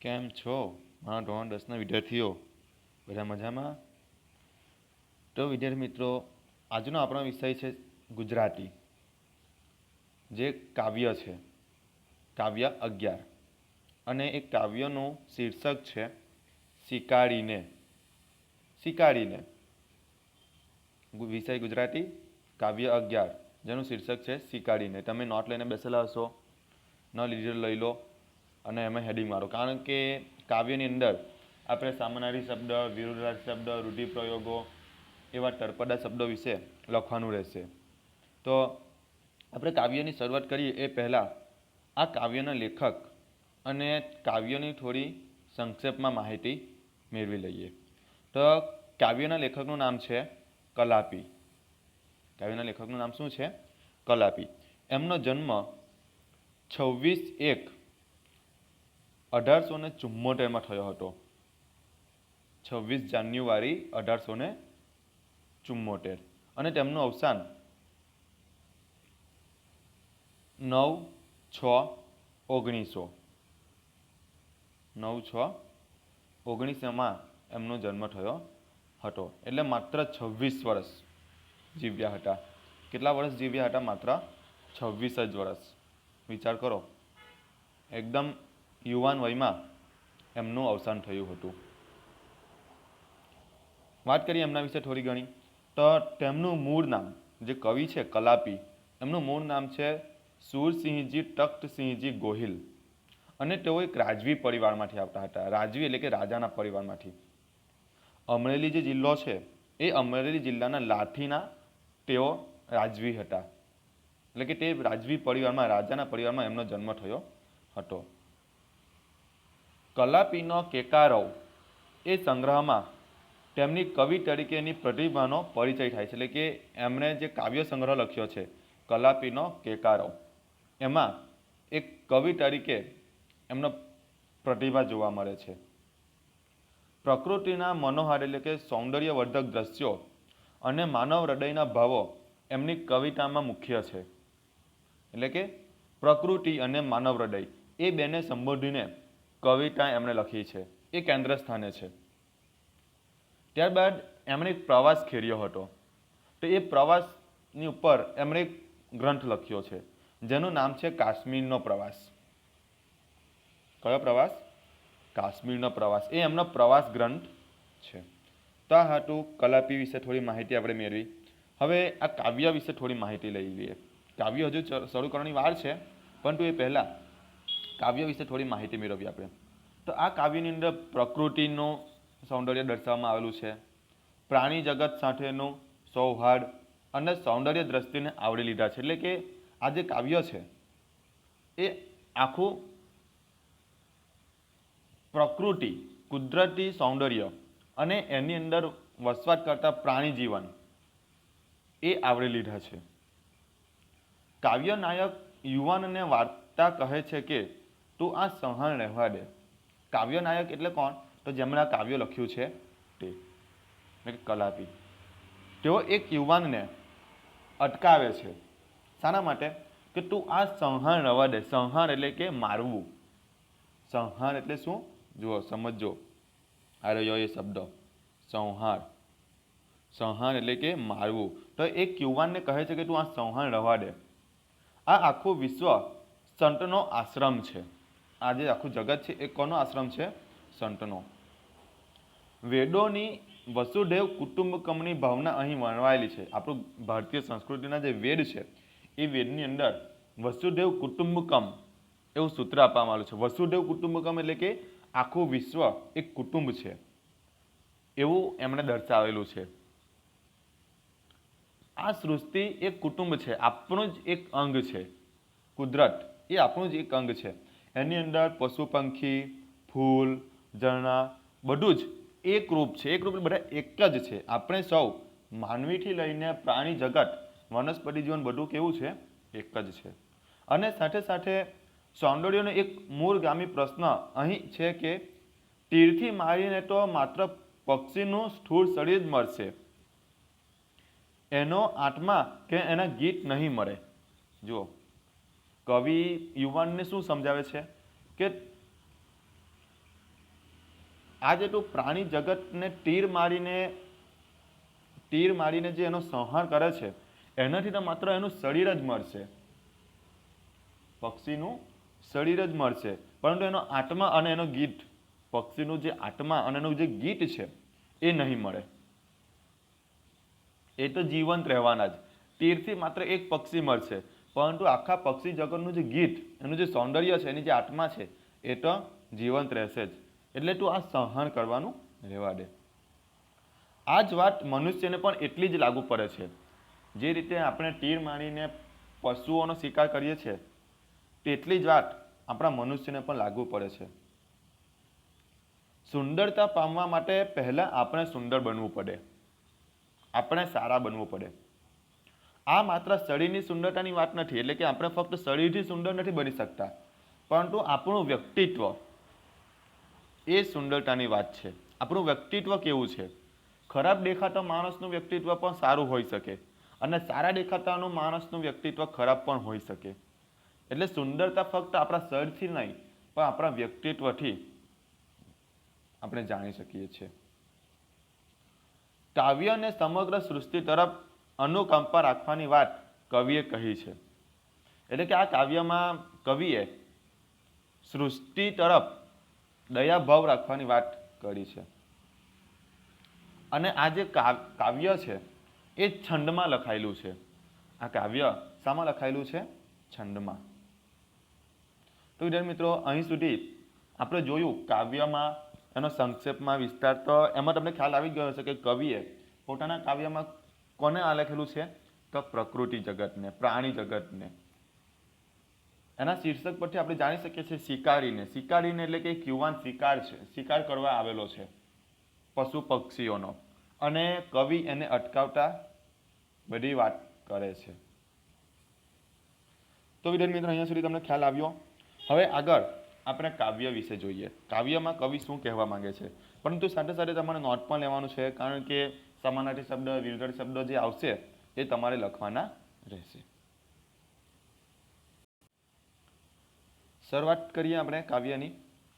કેમ છો? મારા ધોરણ દસના વિદ્યાર્થીઓ, બધા મજામાં? તો વિદ્યાર્થી મિત્રો, આજનો આપણો વિષય છે ગુજરાતી, જે કાવ્ય છે, કાવ્ય અગિયાર. અને એ કાવ્યનું શીર્ષક છે, શિકારીને શિકારીને. વિષય ગુજરાતી, કાવ્ય અગિયાર, જેનું શીર્ષક છે શિકારીને. તમે નોટ લઈને બેસેલા હશો, ન લીધેલો લઈ લો. અને એમાં હેડિંગ મારો. કારણ કે કાવ્યની અંદર આપણે સામાનારી શબ્દ વિરુદ્ધાર્થ શબ્દ, રૂઢિપ્રયોગો એવા ટરપડા શબ્દો વિશે લખવાનું રહેશે. તો આપણે કાવ્યની શરૂઆત કરીએ એ પહેલાં આ કાવ્યના લેખક અને કાવ્યની થોડી સંક્ષેપમાં માહિતી મેળવી લઈએ. તો કાવ્યના લેખકનું નામ છે કલાપી. કાવ્યના લેખકનું નામ શું છે? કલાપી. એમનો જન્મ છવ્વીસ એક અઢારસો ને ચુમ્મોતેરમાં થયો હતો. છવ્વીસ જાન્યુઆરી અઢારસો ને ચુમ્મોતેર અને તેમનું અવસાન નવ છ ઓગણીસો. નવ છ ઓગણીસોમાં એમનો જન્મ થયો હતો. એટલે માત્ર છવ્વીસ વર્ષ જીવ્યા હતા. કેટલા વર્ષ જીવ્યા હતા? માત્ર છવ્વીસ જ વર્ષ. વિચાર કરો. એકદમ યુવાન વયમાં એમનું અવસાન થયું હતું. વાત કરીએ એમના વિશે થોડી ઘણી. તો તેમનું મૂળ નામ જે કવિ છે કલાપી, એમનું મૂળ નામ છે સુરસિંહજી તખ્તસિંહજી ગોહિલ. અને તેઓ એક રાજવી પરિવારમાંથી આવતા હતા. રાજવી એટલે કે રાજાના પરિવારમાંથી. અમરેલી જે જિલ્લો છે, એ અમરેલી જિલ્લાના લાઠીના તેઓ રાજવી હતા. એટલે કે તે રાજવી પરિવારમાં, રાજાના પરિવારમાં એમનો જન્મ થયો હતો. કલાપીનો કેકારવ એ સંગ્રહમાં તેમની કવિ તરીકેની પ્રતિભાનો પરિચય થાય છે. એટલે કે એમણે જે કાવ્ય સંગ્રહ લખ્યો છે, કલાપીનો કેકારવ, એમાં એક કવિ તરીકે એમનો પ્રતિભા જોવા મળે છે. પ્રકૃતિના મનોહાર એટલે કે સૌંદર્યવર્ધક દ્રશ્યો અને માનવ હૃદયના ભાવો એમની કવિતામાં મુખ્ય છે. એટલે કે પ્રકૃતિ અને માનવ હૃદય એ બેને સંબોધીને કવિતા એમણે લખી છે. એ કેન્દ્ર સ્થાને છે. ત્યારબાદ એમણે એક પ્રવાસ ખેર્યો હતો. તો એ પ્રવાસની ઉપર એમણે એક ગ્રંથ લખ્યો છે, જેનું નામ છે કાશ્મીરનો પ્રવાસ. કયો પ્રવાસ? કાશ્મીરનો પ્રવાસ. એ એમનો પ્રવાસ ગ્રંથ છે. તો આ હતું કલાપી વિશે થોડી માહિતી આપણે મેળવી. હવે આ કાવ્ય વિશે થોડી માહિતી લઈ લઈએ. કાવ્ય હજુ શરૂ કરવાની વાર છે, પરંતુ એ પહેલાં કાવ્ય વિશે થોડી માહિતી મેળવીએ આપણે. તો આ કાવ્યની અંદર પ્રકૃતિનું સૌંદર્ય દર્શાવવામાં આવેલું છે. પ્રાણી જગત સાથેનું સૌહાર્દ અને સૌંદર્ય દ્રષ્ટિને આવરી લીધા છે. એટલે કે આ જે કાવ્ય છે, એ આખું પ્રકૃતિ, કુદરતી સૌંદર્ય અને એની અંદર વસવાટ કરતા પ્રાણી જીવન એ આવરી લીધા છે. કાવ્ય નાયક યુવાનને વાર્તા કહે છે કે તું આ સંહાર રહેવા દે. કાવ્ય નાયક એટલે કોણ? તો જેમણે આ કાવ્ય લખ્યું છે તે. કલાપી. તેઓ એક યુવાનને અટકાવે છે. શાના માટે? કે તું આ સંહાર રહેવા દે. સંહાર એટલે કે મારવું. સંહાર એટલે શું? જુઓ સમજો આ રહ્યો એ શબ્દ. સંહાર. સંહાર એટલે કે મારવું. તો એક યુવાનને કહે છે કે તું આ સંહાર રહેવા દે. આ આખું વિશ્વ સંતનો આશ્રમ છે. આ જે આખું જગત છે, એ કોનો આશ્રમ છે? સંતનો. વેદોની વસુદેવ કુટુંબકમની ભાવના અહીં વર્ણવાયેલી છે. આપણું ભારતીય સંસ્કૃતિના જે વેદ છે, એ વેદની અંદર વસુદેવ કુટુંબકમ એવું સૂત્ર આપવામાં આવ્યું છે. વસુદેવ કુટુંબકમ એટલે કે આખું વિશ્વ એક કુટુંબ છે. એવું એમણે દર્શાવેલું છે. આ સૃષ્ટિ એક કુટુંબ છે. આપણું જ એક અંગ છે. કુદરત એ આપણું જ એક અંગ છે. એની અંદર પશુ પંખી, ફૂલ, ઝરણા, બધું જ એક રૂપ છે. એક રૂપ બધા એક જ છે. આપણે સૌ માનવીથી લઈને પ્રાણી જગત, વનસ્પતિ જીવન બધું કેવું છે? એક જ છે. અને સાથે સાથે સૌંદર્યનો એક મૂળગામી પ્રશ્ન અહીં છે કે તીરથી મારીને તો માત્ર પક્ષીનું સ્થૂળ શરીર જ મળશે એનો આત્મા કે એના ગીત નહીં મળે જુઓ. કવિ યુવાનને શું સમજાવે છે? કે આ જેટલું પ્રાણી જગતને તીર મારીને તીર મારીને જે એનો સંહાર કરે છે, એનાથી તો માત્ર એનું શરીર જ મળશે પક્ષીનું શરીર જ મળશે પરંતુ એનો આત્મા અને એનો ગીત, પક્ષીનું જે આત્મા અને એનું જે ગીત છે, એ નહીં મળે. એ તો જીવંત રહેવાના જ. તીરથી માત્ર એક પક્ષી મળશે પરંતુ આખા પક્ષી જગતનું જે ગીત, એનું જે સૌંદર્ય છે, એની જે આત્મા છે, એ તો જીવંત રહેશે જ. એટલે તું આ સહન કરવાનું રહેવા દે. આ જ વાત મનુષ્યને પણ એટલી જ લાગુ પડે છે. જે રીતે આપણે તીર મારીને પશુઓનો શિકાર કરીએ છીએ, તેટલી જ વાત આપણા મનુષ્યને પણ લાગુ પડે છે. સુંદરતા પામવા માટે પહેલાં આપણે સુંદર બનવું પડે. આપણે સારા બનવું પડે. આ માત્ર શરીરની સુંદરતાની વાત નથી, એટલે કે આપણે ફક્ત શરીરથી સુંદર નથી બની શકતા. પરંતુ આપણું વ્યક્તિત્વ એ સુંદરતાની વાત છે. આપણું વ્યક્તિત્વ કેવું છે? ખરાબ દેખાતા માણસનું વ્યક્તિત્વ પણ સારું હોઈ શકે અને સારા દેખાતાનું માણસનું વ્યક્તિત્વ ખરાબ પણ હોઈ શકે. એટલે સુંદરતા ફક્ત આપણા શરીરથી નહીં, પણ આપણા વ્યક્તિત્વથી આપણે જાણી શકીએ છીએ. કાવ્યને સમગ્ર સૃષ્ટિ તરફ અનુકંપા રાખવાની વાત કવિએ કહી છે. એટલે કે આ કાવ્યમાં કવિએ સૃષ્ટિ તરફ દયાભાવ રાખવાની વાત કરી છે. અને આ જે કાવ- કાવ્ય છે, એ છંદમાં લખાયેલું છે. આ કાવ્ય શામાં લખાયેલું છે? છંદમાં. તો વિદ્યાર્થી મિત્રો, અહીં સુધી આપણે જોયું કાવ્યમાં એનો સંક્ષેપમાં વિસ્તાર. તો એમાં તમને ખ્યાલ આવી ગયો હશે કે કવિએ પોતાના કાવ્યમાં કોને આલેખેલું છે? તો પ્રકૃતિ જગતને, પ્રાણી જગતને. એના શીર્ષક પરથી આપણે જાણી શકીએ છીએ શિકારીને. શિકારીને એટલે કે યુવાન શિકાર છે. શિકાર કરવા આવેલો છે પશુ પક્ષીઓનો. અને કવિ એને અટકાવતા બધી વાત કરે છે. તો વિદ્યાર્થી મિત્રો, અહીંયા સુધી તમને ખ્યાલ આવ્યો. હવે આગળ આપણે કાવ્ય વિશે જોઈએ. કાવ્યમાં કવિ શું કહેવા માંગે છે? પરંતુ સાથે સાથે તમારે નોટ પણ લેવાનું છે, કારણ કે સમાનાર્થી શબ્દ વિરુદ્ધ શબ્દ જે આવશે, એ તમારે લખવાના રહેશે. શરૂઆત કરીએ આપણે કાવ્યની.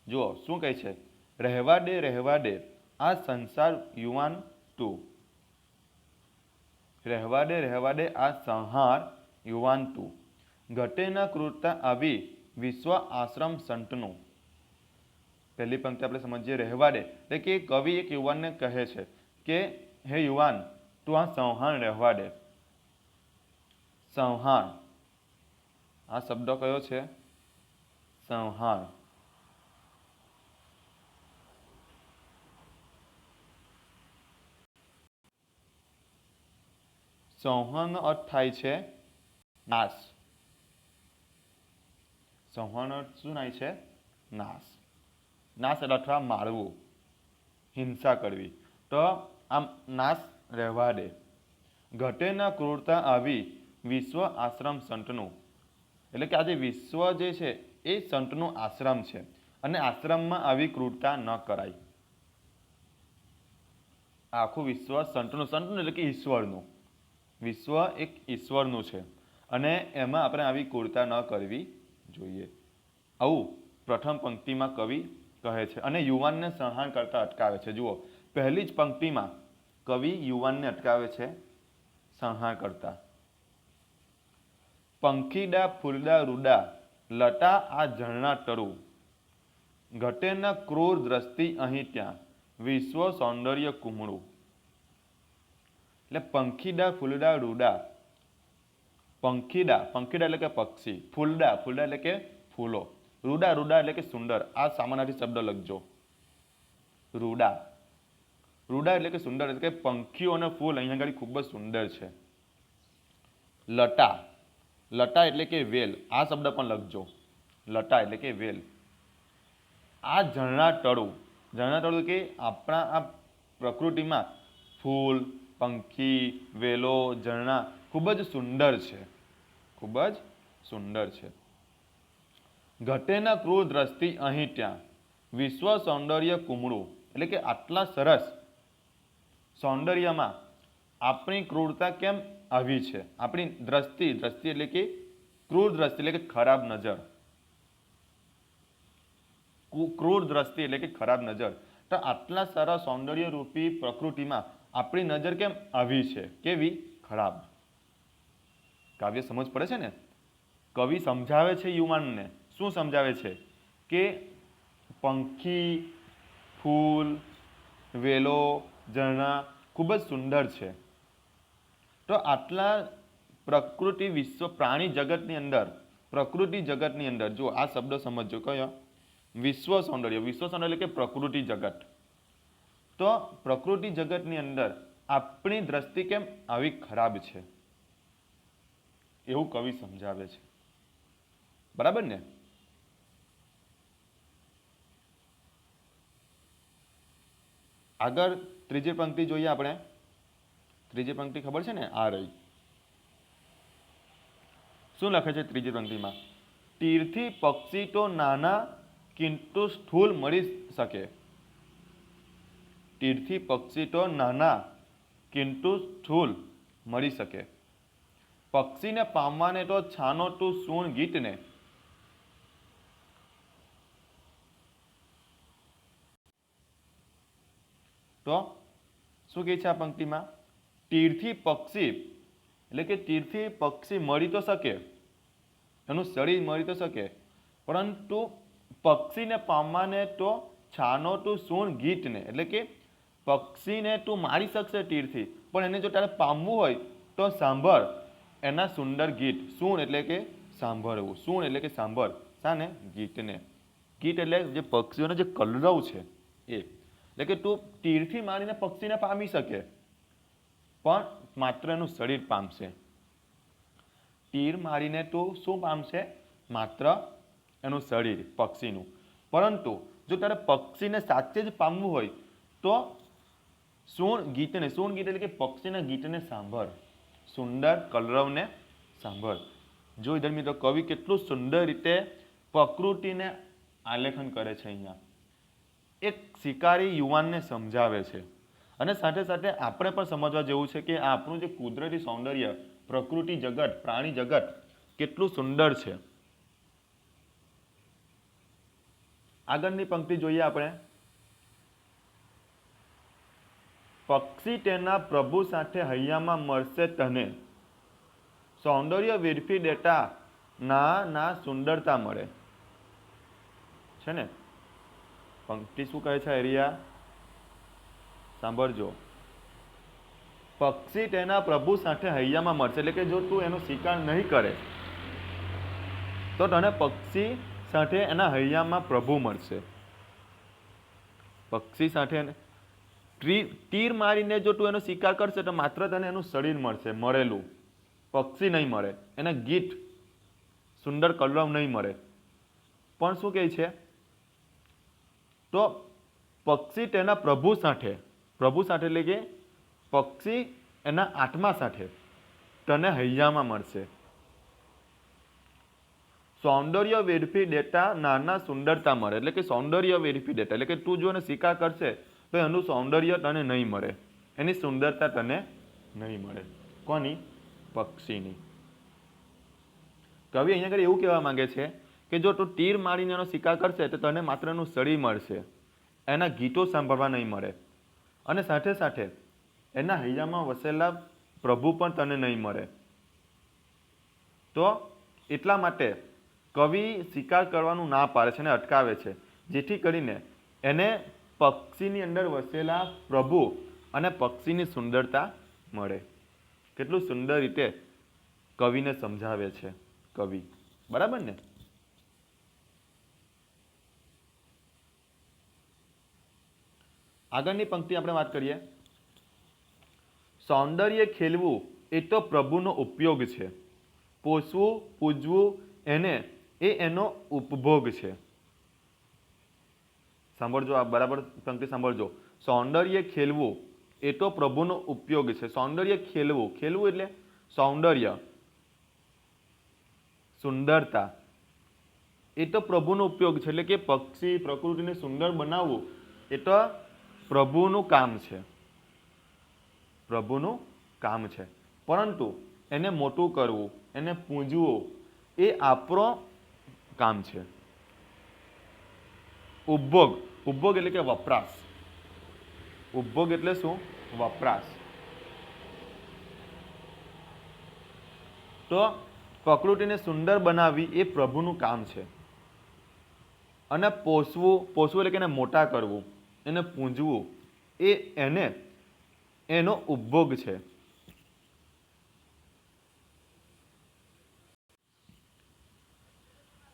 જુઓ, શું કહે છે? રહેવા દે રહેવા દે, આ સંસાર યુવાન તું. રહેવા દે રહેવા દે, આ સંહાર યુવાન તું. ઘટેના ક્રૂરતા આવી, વિશ્વ આશ્રમ સંતનું. પહેલી પંક્તિ આપણે સમજીએ, રહેવા દે. એટલે કે કવિ, એક યુવાનને કહે છે કે હે યુવાન, તું આ સંહાણ રહેવા દે. સંહાર આ શબ્દ કયો છે? સંહાર સંહારનો અર્થ થાય છે નાશ. સંહારનો અર્થ શું થાય છે? નાશ. નાશ એટલે અથવા મારવું. હિંસા કરવી. તો આમ નાશ રહેવા દે. ઘટેના ક્રૂરતા આવી વિશ્વ આશ્રમ સંતનું. એટલે કે આજે વિશ્વ જે છે, એ સંતનું આશ્રમ છે. અને આશ્રમમાં આવી ક્રૂરતા ન કરાય. આખું વિશ્વ સંતનું સંતનું એટલે કે ઈશ્વરનું. વિશ્વ એક ઈશ્વરનું છે. અને એમાં આપણે આવી ક્રૂરતા ન કરવી જોઈએ. આવું પ્રથમ પંક્તિમાં કવિ કહે છે અને યુવાનને સંહાર કરતા અટકાવે છે. જુઓ, પહેલી જ પંક્તિમાં કવિ યુવાનને અટકાવે છે સંહાર કરતા. પંખીડા, ફૂલડા, રૂડા, લટા આ ઝરણા તરુ ઘટેના ક્રૂર દ્રષ્ટિ અહીં ત્યાં. વિશ્વ સૌંદર્ય કુમળું. એટલે પંખીડા, ફૂલડા, રૂડા. પંખીડા પંખીડા એટલે કે પક્ષી. ફૂલડા ફૂલડા એટલે કે ફૂલો. રૂડા રૂડા એટલે કે સુંદર. આ સામાનાથી શબ્દ લખજો. રૂડા. રૂડા એટલે કે સુંદર એટલે કે પંખીઓ અને ફૂલ. અહીંયા આગળ ખૂબ જ સુંદર છે. લટા. લટા એટલે કે વેલ. આ શબ્દ પણ લખજો. લટા એટલે કે વેલ. આ ઝરણા ટળું ઝરણા ટળું કે આપણા આ પ્રકૃતિમાં ફૂલ, પંખી, વેલો, ઝરણા ખૂબ જ સુંદર છે. ખૂબ જ સુંદર છે. ઘટેના ક્રૂર દ્રષ્ટિ અહીં ત્યાં. વિશ્વ સૌંદર્ય કુમળું. એટલે કે આટલા સરસ સૌંદર્યમાં આપણી ક્રૂરતા કેમ આવી છે? આપણી દ્રષ્ટિ દ્રષ્ટિ એટલે કે ક્રૂર દ્રષ્ટિ એટલે કે ખરાબ નજર. ક્રૂર દ્રષ્ટિ એટલે કે ખરાબ નજર. તો આટલા સારા સૌંદર્યરૂપી પ્રકૃતિમાં આપણી નજર કેમ આવી છે? કેવી? ખરાબ. કાવ્ય સમજ પડે છે ને? કવિ સમજાવે છે યુવાનને. શું સમજાવે છે? કે પંખી, ફૂલ, વેલો ઝરણા ખૂબ જ સુંદર છે. તો આટલા પ્રકૃતિ વિશ્વ પ્રાણી જગતની અંદર, પ્રકૃતિ જગતની અંદર જો આ શબ્દ સમજો કયો? વિશ્વ સૌંદર્ય વિશ્વ સૌંદર્ય એટલે કે પ્રકૃતિ જગત. તો પ્રકૃતિ જગતની અંદર આપણી દ્રષ્ટિ કેમ આવી ખરાબ છે? એવું કવિ સમજાવે છે. બરાબર ને? આગળ ત્રીજી પંક્તિ જોઈએ આપણે. ત્રીજી પંક્તિ ખબર છે ને? આ રહી. શું લખે છે ત્રીજી પંક્તિમાં? તીરથી પક્ષી તો નાના કિંતુ સ્થૂલ મળી શકે. તીરથી પક્ષી તો નાના કિંતુ સ્થૂલ મળી શકે. પક્ષીને પામવાને તો છાનો તું સૂણ ગીતને તો શું કહે છે આ પંક્તિમાં? તીરથી પક્ષી, એટલે કે તીરથી પક્ષી મળી તો શકે, એનું શરીર મળી તો શકે, પરંતુ પક્ષીને પામવાને તો છાનો તું સૂણ ગીતને, એટલે કે પક્ષીને તું મારી શકશે તીરથી, પણ એને જો તારે પામવું હોય તો સાંભળ, એના સુંદર ગીત સૂણ એટલે કે સાંભળવું સૂણ એટલે કે સાંભળ, સાને ગીતને, ગીત એટલે જે પક્ષીઓનો જે કલરવ છે એ. એટલે કે તું તીરથી મારીને પક્ષીને પામી શકે. પણ માત્ર એનું શરીર પામશે. તીર મારીને તું શું પામશે? માત્ર એનું શરીર, પક્ષીનું. પરંતુ જો તારે પક્ષીને સાચે જ પામવું હોય, તો સૂણ ગીતને સૂણ ગીત એટલે કે પક્ષીના ગીતને સાંભળ. સુંદર કલરવને સાંભળ. જો ઇધર મિત્રો, કવિ કેટલું સુંદર રીતે પ્રકૃતિને આલેખન કરે છે અહીંયા. એક શિકારી યુવાનને સમજાવે છે. અને સાથે સાથે આપણે પણ સમજવા જેવું છે કે આપણું જે કુદરતી સૌંદર્ય, પ્રકૃતિ જગત, પ્રાણી જગત, કેટલું સુંદર છે. આગળની પંક્તિ જોઈએ આપણે. પક્ષી તેના પ્રભુ સાથે હૈયામાં મળશે તને. સૌંદર્ય વેરફી દેતા ના ના સુંદરતા મળે. છે ને? પંક્તિ શું કહે છે એરિયા સાંભળજો. પક્ષી તેના પ્રભુ સાથે હૈયામાં મળશે, એટલે કે જો તું એનો શિકાર નહીં કરે, તો તને પક્ષી સાથે એના હૈયામાં પ્રભુ મળશે. પક્ષી સાથે તીર મારીને જો તું એનો શિકાર કરશે, તો માત્ર તને એનું શરીર મળશે, મરેલું. પક્ષી નહીં મળે એને ગીત સુંદર કલરવ નહીં મળે પણ શું કહે છે? તો પક્ષી તેના પ્રભુ સાથે પ્રભુ સાથે એટલે કે પક્ષી એના આત્મા સાથે તને હૈયામાં મળશે. સૌંદર્ય વેડફી દેતા નાના સુંદરતા મળે, એટલે કે સૌંદર્ય વેડફી દેતા, એટલે કે તું જો એને શિકાર કરશે, તો એનું સૌંદર્ય તને નહીં મળે. એની સુંદરતા તને નહીં મળે. કોની? પક્ષીની. કવિ અહીંયા આગળ એવું કહેવા માંગે છે કે જો તું તીર મારીને એનો શિકાર કરશે, તો તને માત્ર એનું સળી મળશે. એના ગીતો સાંભળવા નહીં મળે. અને સાથે સાથે એના હૈયામાં વસેલા પ્રભુ પણ તને નહીં મળે. તો એટલા માટે કવિ શિકાર કરવાનું ના પાડે છે અને અટકાવે છે. જેથી કરીને એને પક્ષીની અંદર વસેલા પ્રભુ અને પક્ષીની સુંદરતા મળે. કેટલું સુંદર રીતે કવિને સમજાવે છે કવિ. બરાબર ને? આગળની પંક્તિ આપણે વાત કરીએ. સૌંદર્ય ખેલવું એ તો પ્રભુનો ઉપયોગ છે. પોષવું, પૂજવું એને, એ એનો ઉપભોગ છે. સાંભળજો આ બરાબર પંક્તિ સાંભળજો. સૌંદર્ય ખેલવું એ તો પ્રભુનો ઉપયોગ છે. સૌંદર્ય ખેલવું. ખેલવું એટલે? સૌંદર્ય. સુંદરતા. એ તો પ્રભુનો ઉપયોગ છે. એટલે કે પક્ષી પ્રકૃતિને સુંદર બનાવવું એ તો પ્રભુનું કામ છે. પ્રભુનું કામ છે. પરંતુ એને મોટું કરવું, એને પૂંજવું એ આપણો કામ છે. ઉપભોગ ઉપભોગ એટલે કે વપરાશ. ઉપભોગ એટલે શું? વપરાશ. તો પ્રકૃતિને સુંદર બનાવવી એ પ્રભુનું કામ છે. અને પોષવું પોષવું એટલે કે એને મોટા કરવું. એને પૂંજવું, એ એને, એનો ઉપભોગ છે.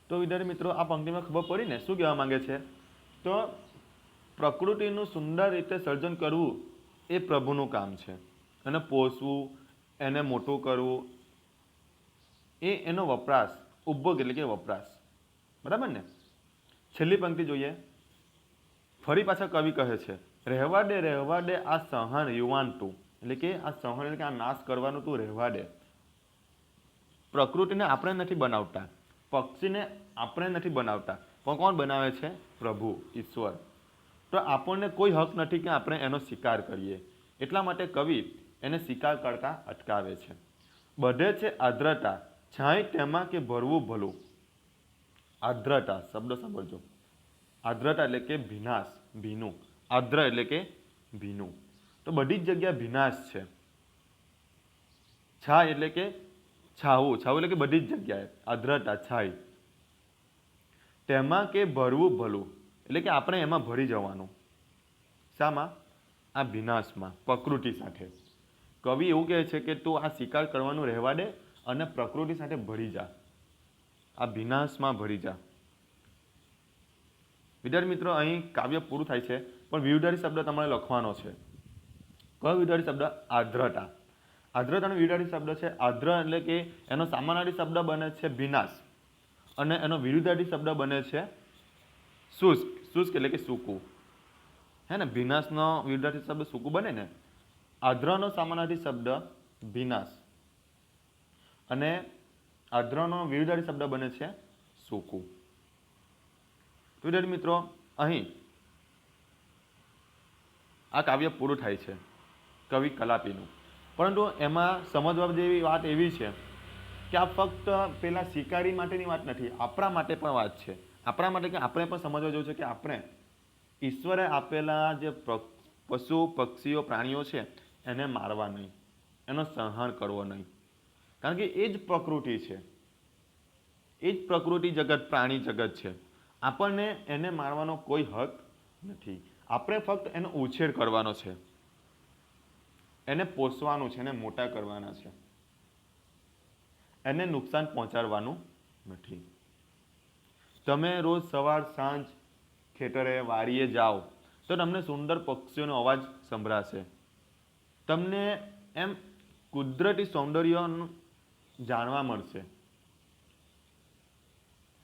તો વિદ્યાર્થી મિત્રો, આ પંક્તિમાં ખબર પડી ને? શું કહેવા માંગે છે? તો પ્રકૃતિનું સુંદર રીતે સર્જન કરવું એ પ્રભુનું કામ છે. એને પોષવું, એને મોટું કરવું, એ એનો વપરાશ, ઉપભોગ એટલે કે વપરાશ. બરાબર ને? છેલ્લી પંક્તિ જોઈએ. ફરી પાછા કવિ કહે છે, રહેવા દે રહેવા દે આ સહન યુવાન તું. એટલે કે આ સહન એટલે કે આ નાશ કરવાનું તું, રહેવા દે. પ્રકૃતિને આપણે નથી બનાવતા, પક્ષીને આપણે નથી બનાવતા. પણ કોણ બનાવે છે? પ્રભુ, ઈશ્વર. તો આપણને કોઈ હક નથી કે આપણે એનો શિકાર કરીએ. એટલા માટે કવિ એને શિકાર કરતા અટકાવે છે. બધે છે આદ્રતા. છાંય તેમાં કે ભરવું ભલું. આદ્રતા, શબ્દ સાંભળજો. આદ્રતા એટલે કે ભીનાશ ભીનું. આદ્ર એટલે કે ભીનું. તો બધી જ જગ્યા ભીનાશ છે. છાય એટલે કે છાવું છાવું એટલે કે બધી જ જગ્યાએ. આદ્રતા છાય તેમાં કે ભરવું ભલું. એટલે કે આપણે એમાં ભરી જવાનું. શામાં? આ ભીનાશમાં, પ્રકૃતિ સાથે. કવિ એવું કહે છે કે તું આ શિકાર કરવાનું રહેવા દે અને પ્રકૃતિ સાથે ભરી જા. આ ભીનાશમાં ભરી જા. વિદ્યાર્થી મિત્રો, અહીં કાવ્ય પૂરું થાય છે, પણ વિરુદ્ધારી શબ્દ તમારે લખવાનો છે. કયો વિરુદ્ધારી શબ્દ? આર્દ્રતા આર્દ્રતાનો વિરુદ્ધારી શબ્દ છે. આર્દ્ર એટલે કે એનો સામાનારી શબ્દ બને છે ભીનાશ અને એનો વિરુદ્ધારી શબ્દ બને છે શુષ્ક. શુષ્ક એટલે કે સૂકું. હે ને? ભીનાશનો વિરુદ્ધાર્થી શબ્દ સૂકું બને ને? આર્દ્રનો સામાનાર્થી શબ્દ ભીનાશ અને આર્દ્રનો વિરુદ્ધાર્થી શબ્દ બને છે સૂકું. વિદ્યાર્થી મિત્રો, અહીં આ કાવ્ય પૂરું થાય છે, કવિ કલાપીનું. પરંતુ એમાં સમજવા જેવી વાત એવી છે કે આ ફક્ત પેલા શિકારી માટેની વાત નથી, આપણા માટે પણ વાત છે. આપણા માટે કે આપણે પણ સમજવા જેવું છે કે આપણે ઈશ્વરે આપેલા જે પશુ, પક્ષીઓ, પ્રાણીઓ છે, એને મારવા નહીં, એનો સંહાર કરવો નહીં. કારણ કે એ જ પ્રકૃતિ છે. એ જ પ્રકૃતિ જગત, પ્રાણી જગત છે. આપણને એને મારવાનો કોઈ હક નથી. આપણે ફક્ત એનો ઉછેર કરવાનો છે. એને પોષવાનું છે, એને મોટા કરવાના છે. એને નુકસાન પહોંચાડવાનું નથી. તમે રોજ સવાર, સાંજ ખેતરે, વાડીએ જાઓ, તો તમને સુંદર પક્ષીઓનો અવાજ સંભળાશે. તમને એમ કુદરતી સૌંદર્યનું જાણવા મળશે.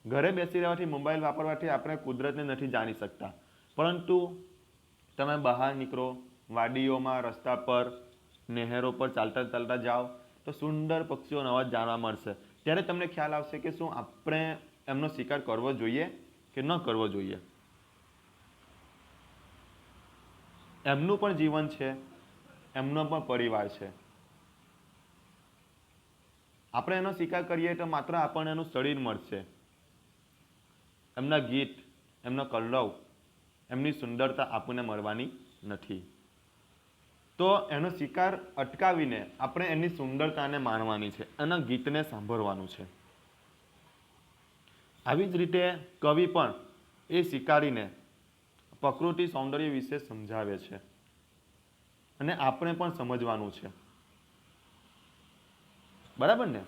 ઘરે બેસી રહેવાથી મોબાઈલ વાપરવાથી આપણે કુદરતને નથી જાણી શકતા. પરંતુ તમે બહાર નીકળો, વાડીઓમાં, રસ્તા પર, નહેરો પર ચાલતા ચાલતા જાઓ, તો સુંદર પક્ષીઓનો અવાજ જાણવા મળશે. ત્યારે તમને ખ્યાલ આવશે કે શું આપણે એમનો શિકાર કરવો જોઈએ કે ન કરવો જોઈએ. એમનું પણ જીવન છે, એમનો પણ પરિવાર છે. આપણે એનો શિકાર કરીએ તો માત્ર આપણને એનું શરીર મળશે. એમના ગીત, એમનો કલરવ એમની સુંદરતા આપણને મળવાની નથી. તો એનો શિકાર અટકાવીને આપણે એની સુંદરતાને માણવાની છે, એના ગીતને સાંભળવાનું છે. આવી જ રીતે કવિ પણ એ શિકારીને પ્રકૃતિ સૌંદર્ય વિશે સમજાવે છે અને આપણે પણ સમજવાનું છે. બરાબર ને?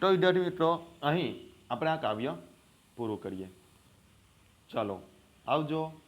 તો વિદ્યાર્થી મિત્રો, અહીં આપણે આ કાવ્ય પૂરું કરીએ. ચાલો આવજો.